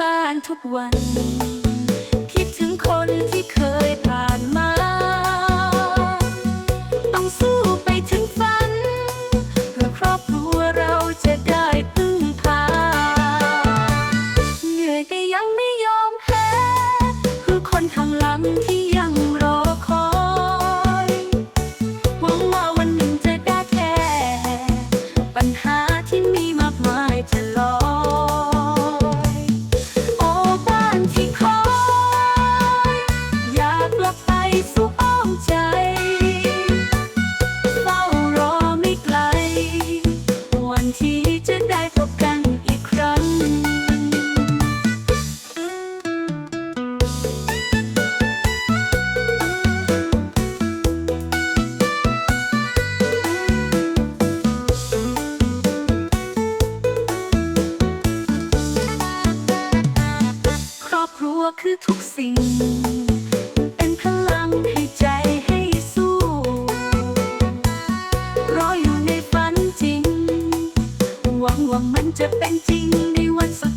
บ้านทุกวัน คิดถึงคนที่เคยผ่านมา ต้องสู้ไปถึงฝัน เพื่อครอบครัวเราจะได้พึ่งพา เหนื่อยแต่ยังไม่ยอมแพ้คือคนข้างหลังที่ คือทุกสิ่ง เป็นพลังให้ใจให้สู้ รออยู่ในฝันจริง หวังว่ามันจะเป็นจริงในวันสุด